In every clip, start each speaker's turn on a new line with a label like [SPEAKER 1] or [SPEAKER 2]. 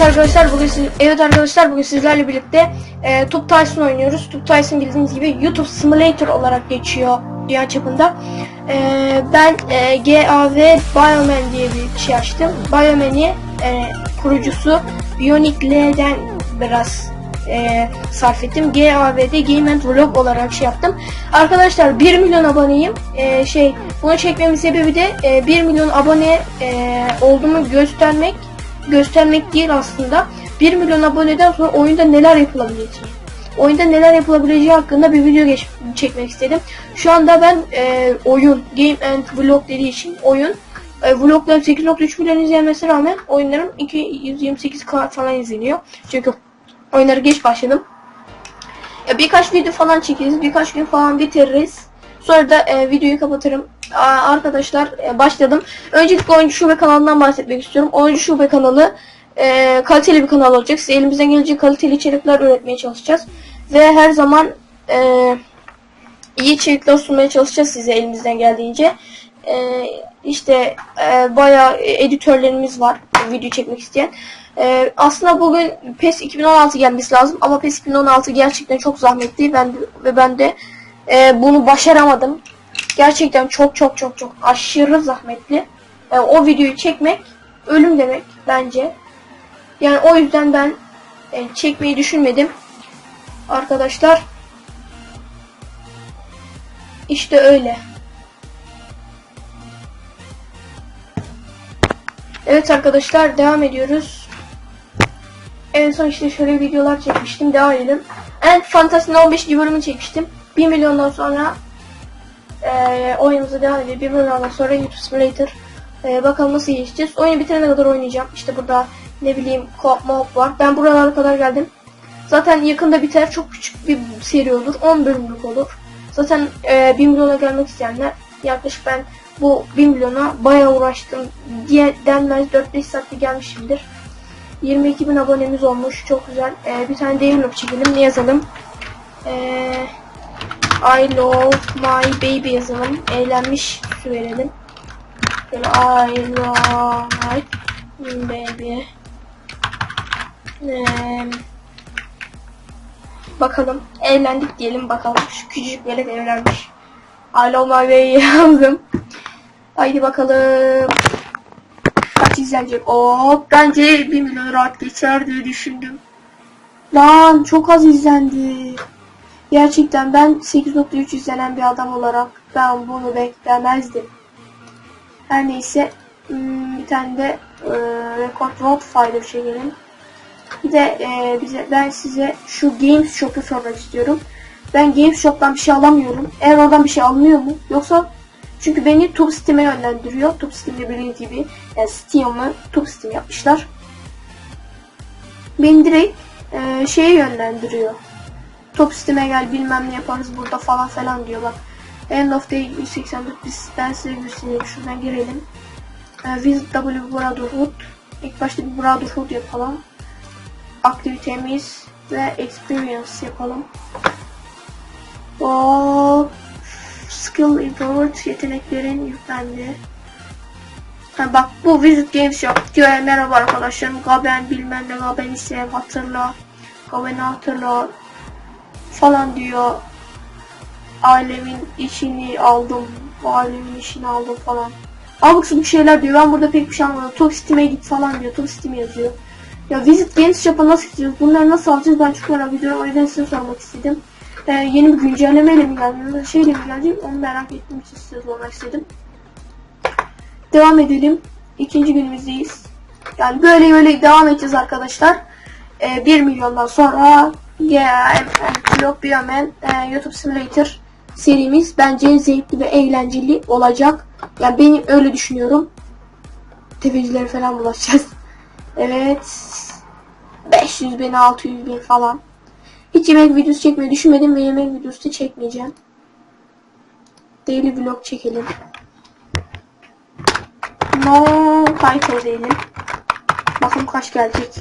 [SPEAKER 1] Evet arkadaşlar bugün siz, evet arkadaşlar bugün sizlerle birlikte e, Tube Tyson oynuyoruz. Tube Tyson bildiğiniz gibi YouTube Simulator olarak geçiyor dünya çapında. E, ben e, GAV Bioman diye bir şey açtım. Bioman'i e, kurucusu Bionic L'den biraz e, sarf ettim. GAV'de Game and Vlog olarak şey yaptım. Arkadaşlar 1 milyon aboneyim. E, şey bunu çekmemin sebebi de e, 1 milyon abone e, olduğumu göstermek göstermek değil aslında. 1 milyon aboneden sonra oyunda neler yapılabileceği. Oyunda neler yapılabileceği hakkında bir video geç çekmek istedim. Şu anda ben e, oyun, Game and Vlog dediği için oyun e, vlogların 8.3 milyon izlenmesine rağmen oyunlarım 228k falan izleniyor. Çünkü oyunları geç başladım. E, birkaç video falan çekeriz, birkaç gün falan bitiririz. Sonra da e, videoyu kapatırım. Aa, arkadaşlar e, başladım. Öncelikle Oyuncu Şube kanalından bahsetmek istiyorum. Oyuncu Şube kanalı e, kaliteli bir kanal olacak. Size elimizden gelecek kaliteli içerikler üretmeye çalışacağız. Ve her zaman e, iyi içerikler sunmaya çalışacağız size elimizden geldiğince. E, işte e, bayağı editörlerimiz var video çekmek isteyen. E, aslında bugün PES 2016 gelmesi lazım ama PES 2016 gerçekten çok zahmetli ben ve ben de e, bunu başaramadım. Gerçekten çok çok çok çok aşırı zahmetli. Yani o videoyu çekmek ölüm demek bence. Yani o yüzden ben e, çekmeyi düşünmedim. Arkadaşlar. İşte öyle. Evet arkadaşlar devam ediyoruz. En son işte şöyle videolar çekmiştim. Devam edelim. En Fantasy'nin 15. bölümünü çekmiştim. 1 milyondan sonra e, oyunumuza devam ediyor. 1 milyondan sonra YouTube Simulator. E, bakalım nasıl geçeceğiz. Oyunu bitirene kadar oynayacağım. İşte burada ne bileyim co-op mo-op var. Ben buralara kadar geldim. Zaten yakında biter. Çok küçük bir seri olur. 10 bölümlük olur. Zaten e, 1 milyona gelmek isteyenler yaklaşık ben bu 1 milyona bayağı uğraştım diye denmez 4-5 saatte gelmişimdir. 22 bin abonemiz olmuş. Çok güzel. E, bir tane devlog çekelim. Ne yazalım? Eee I love my baby yazalım. Eğlenmiş su verelim. Böyle I love my baby. Ee, bakalım. Eğlendik diyelim bakalım. Şu küçücük velet evlenmiş. I love my baby yazdım. Haydi bakalım. Kaç izlenecek? Oo, bence 1 milyon rahat geçer diye düşündüm. Lan çok az izlendi. Gerçekten ben 8.3 izlenen bir adam olarak ben bunu beklemezdim. Her neyse hmm, bir tane de e, Record World Fighter çekelim. Bir de e, bize ben size şu Games Shop'u sormak istiyorum. Ben Games Shop'tan bir şey alamıyorum. Eğer oradan bir şey alınıyor mu? Yoksa çünkü beni Tube Steam'e yönlendiriyor. Tube Steam'de bildiğiniz gibi yani Steam'ı Tube Steam yapmışlar. Beni direkt e, şeye yönlendiriyor top sisteme gel bilmem ne yaparız burada falan falan diyor bak. End of day 184 biz ben size göstereyim şuradan girelim. Uh, visit W Brotherhood. İlk başta bir Brotherhood yapalım. Aktivitemiz ve experience yapalım. O skill improved yeteneklerin yüklendi. Ha bak bu Visit Games yap diyor. Merhaba arkadaşlarım. Gaben bilmem ne Gaben ise hatırla. Gaben'i hatırla falan diyor. Ailemin işini aldım. Ailemin işini aldım falan. Abuk bir şeyler diyor. Ben burada pek bir şey anlamadım. Top Steam'e git falan diyor. Top Steam yazıyor. Ya Visit Games Shop'a nasıl gideceğiz? Bunları nasıl alacağız? Ben çok merak ediyorum. O yüzden size sormak istedim. Ee, yeni bir güncellemeyle mi geldi? Şeyle mi gelecek? Onu merak ettiğim için size sormak istedim. Devam edelim. İkinci günümüzdeyiz. Yani böyle böyle devam edeceğiz arkadaşlar. Ee, 1 milyondan sonra Yeah, Vlog Bioman e, YouTube Simulator serimiz bence zevkli ve eğlenceli olacak. Yani benim öyle düşünüyorum. Tefecileri falan bulaşacağız. Evet. 500 bin, 600 bin falan. Hiç yemek videosu çekmeyi düşünmedim ve yemek videosu da çekmeyeceğim. Daily vlog çekelim. No title diyelim. Bakalım kaç gelecek.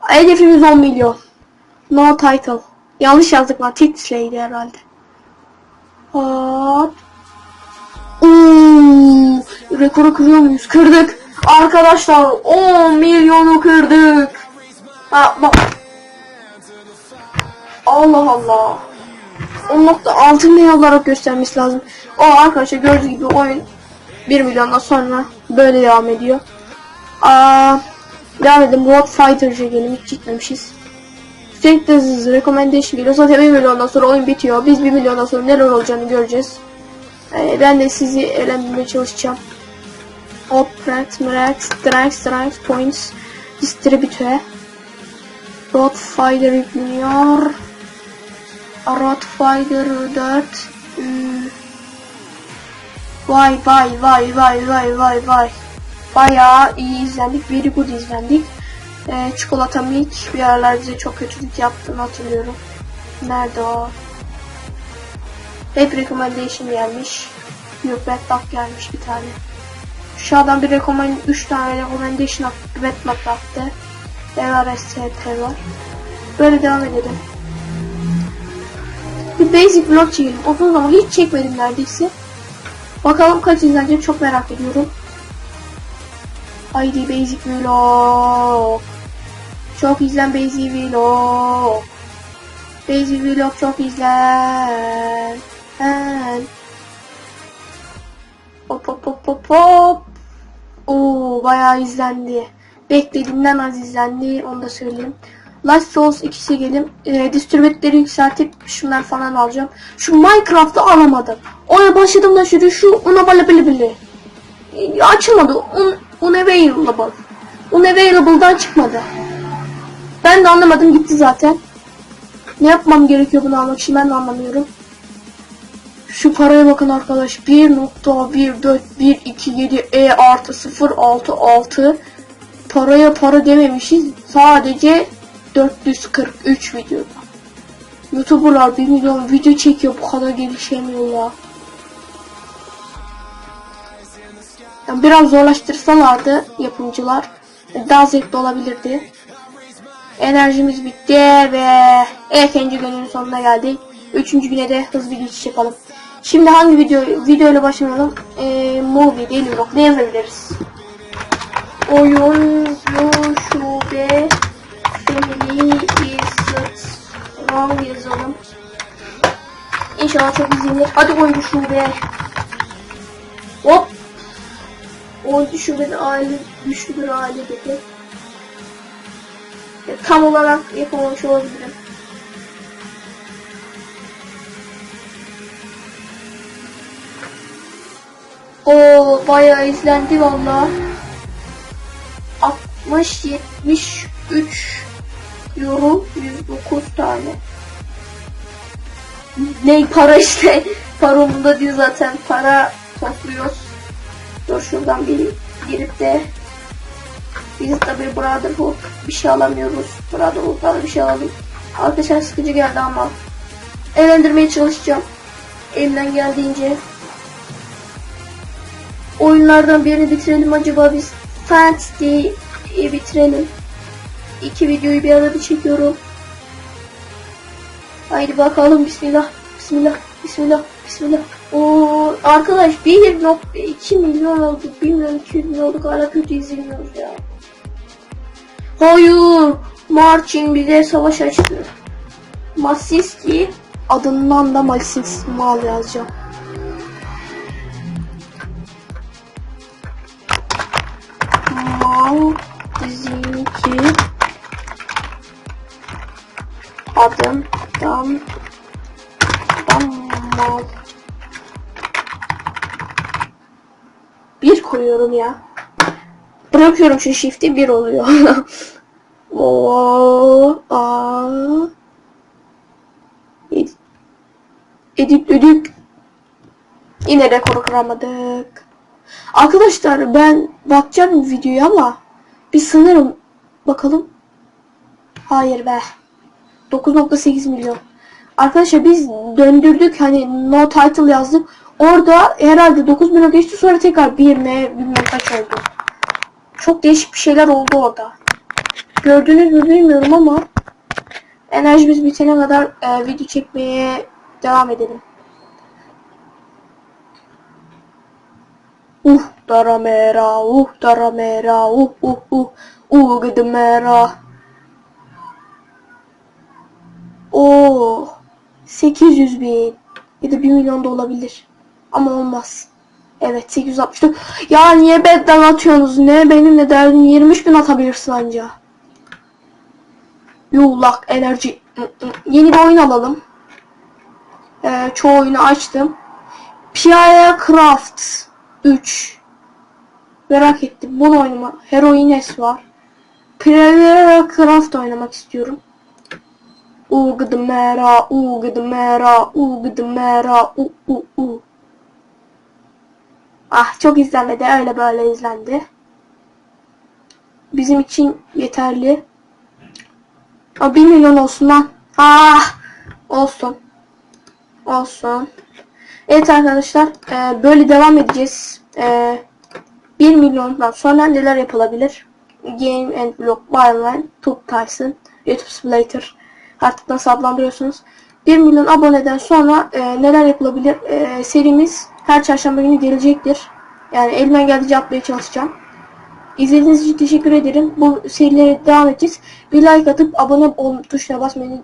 [SPEAKER 1] Hedefimiz 10 milyon. No title. Yanlış yazdık lan. Titreydi herhalde. Hop. Uuu. Rekoru kırıyor muyuz? Kırdık. Arkadaşlar 10 milyonu kırdık. Ha bak. Allah Allah. 10.6 milyon olarak göstermesi lazım. O arkadaşlar gördüğünüz gibi oyun 1 milyondan sonra böyle devam ediyor. Aa, devam edelim. Road Fighter'ca gelin hiç gitmemişiz. Hızlı recommendation geliyor. Zaten 1 milyondan sonra oyun bitiyor. Biz 1 milyondan sonra neler olacağını göreceğiz. Ee, ben de sizi eğlendirmeye çalışacağım. Opret, Mrex, Strikes, Strikes, Points, Distribütör. Fighter yükleniyor. Fighter 4. Hmm. Vay vay vay vay vay vay vay. Bayağı iyi izlendik. Very good izlendik. Ee, Çikolata Milk bir aralar bize çok kötülük yaptığını hatırlıyorum. Nerede o? Hep recommendation gelmiş. Yok Bad Luck gelmiş bir tane. Adam bir recommend 3 tane recommendation attı. Bad Luck attı. LRST var. Böyle devam edelim. Bir basic vlog çekelim. Uzun zaman hiç çekmedim neredeyse. Bakalım kaç izlenecek çok merak ediyorum. Haydi basic vlog. Çok izlen basic vlog. Basic vlog çok izlen. Hen. Hop hop hop hop hop. Oo bayağı izlendi. Beklediğimden az izlendi. Onu da söyleyeyim. Last Souls 2'si gelin. E, distribütleri yükseltip şunlar falan alacağım. Şu Minecraft'ı alamadım. Ona başladım da şurada şu una bala bili bili. E, açılmadı. Un, unavailable. Unavailable'dan çıkmadı. Ben de anlamadım gitti zaten. Ne yapmam gerekiyor bunu almak için ben de anlamıyorum. Şu paraya bakın arkadaş. 1.14127 E artı 066 paraya para dememişiz. Sadece 443 videoda. Youtuberlar 1 milyon video çekiyor bu kadar gelişemiyor Yani biraz zorlaştırsalardı yapımcılar daha zevkli olabilirdi. Enerjimiz bitti ve ikinci günün sonuna geldik. Üçüncü güne de hızlı bir geçiş yapalım. Şimdi hangi video video ile başlayalım? Ee, movie değil mi? Bak ne yazabiliriz? Oyuncu şube family is wrong yazalım. İnşallah çok izlenir. Hadi oyuncu şube. Hop. Oyuncu şubenin aile güçlü bir aile dedi. Ya, tam olarak yapamamış olabilirim. O bayağı izlendi valla. 60 73 yorum 109 tane. Ne para işte. Para umurunda değil zaten. Para topluyoruz. Dur şuradan bir girip de biz bir Brotherhood bir şey alamıyoruz. Brotherhood'dan bir şey alalım. Arkadaşlar sıkıcı geldi ama eğlendirmeye çalışacağım. Elimden geldiğince. Oyunlardan birini bitirelim acaba biz Fantasy'yi bitirelim. İki videoyu bir arada çekiyorum. Haydi bakalım bismillah. Bismillah. Bismillah. Bismillah. Oo arkadaş 1.2 milyon olduk. 1 milyon 200 milyon olduk. Hala kötü izleniyoruz ya. Hayır. Marcin bize savaş açtı. Masiski adından da Masiski mal yazacağım. Mal bizimki adım dam dam mal koyuyorum ya bırakıyorum şu shift'i bir oluyor o a edit editledik yine rekoru kıramadık Arkadaşlar ben bakacağım videoyu ama bir sanırım bakalım. Hayır be. 9.8 milyon. Arkadaşlar biz döndürdük hani no title yazdık. Orada herhalde 9000'e geçti sonra tekrar 1M bilmem kaç oldu. Çok değişik bir şeyler oldu orada. Gördünüz mü bilmiyorum ama enerjimiz bitene kadar e, video çekmeye devam edelim. Uh daramera, uh daramera, uh uh uh, uh gıdımera. Oo, 800 bin ya da 1 milyon da olabilir. Ama olmaz. Evet 864. Ya niye bedden atıyorsunuz? Ne benim ne derdim 23 bin atabilirsin anca. Yullak enerji. Yeni bir oyun alalım. Ee, çoğu oyunu açtım. Piaya Craft 3. Merak ettim. Bunu oynama. Heroines var. Piaya Craft oynamak istiyorum. Ugdmera, ugdmera, ugdmera, u u u. Ah çok izlenmedi. Öyle böyle izlendi. Bizim için yeterli. Aa, 1 milyon olsun lan. Ah olsun. Olsun. Evet arkadaşlar e, böyle devam edeceğiz. E, 1 milyondan sonra neler yapılabilir? Game and Block Wildline, Tube Tyson, YouTube Splatter artık nasıl adlandırıyorsunuz. 1 milyon aboneden sonra e, neler yapılabilir? E, serimiz her çarşamba günü gelecektir. Yani elimden geldiğince atmaya çalışacağım. İzlediğiniz için teşekkür ederim. Bu serilere devam edeceğiz. Bir like atıp abone ol tuşuna basmayı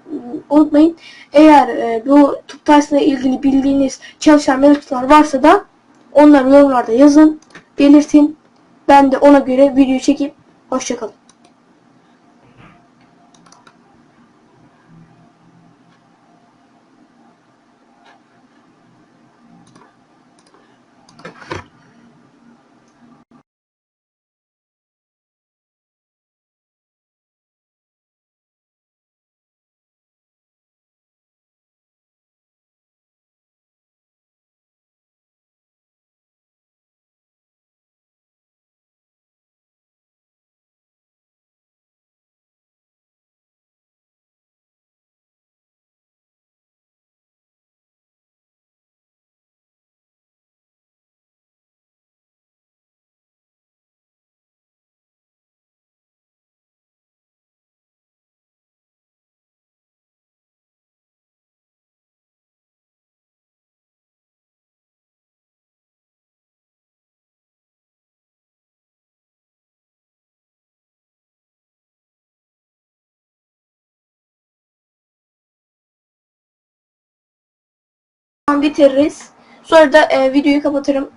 [SPEAKER 1] unutmayın. Eğer e, bu Tyson'la ilgili bildiğiniz çalışan mevzular varsa da onları yorumlarda yazın. Belirtin. Ben de ona göre video çekip hoşçakalın. Bitiririz. Sonra da e, videoyu kapatırım.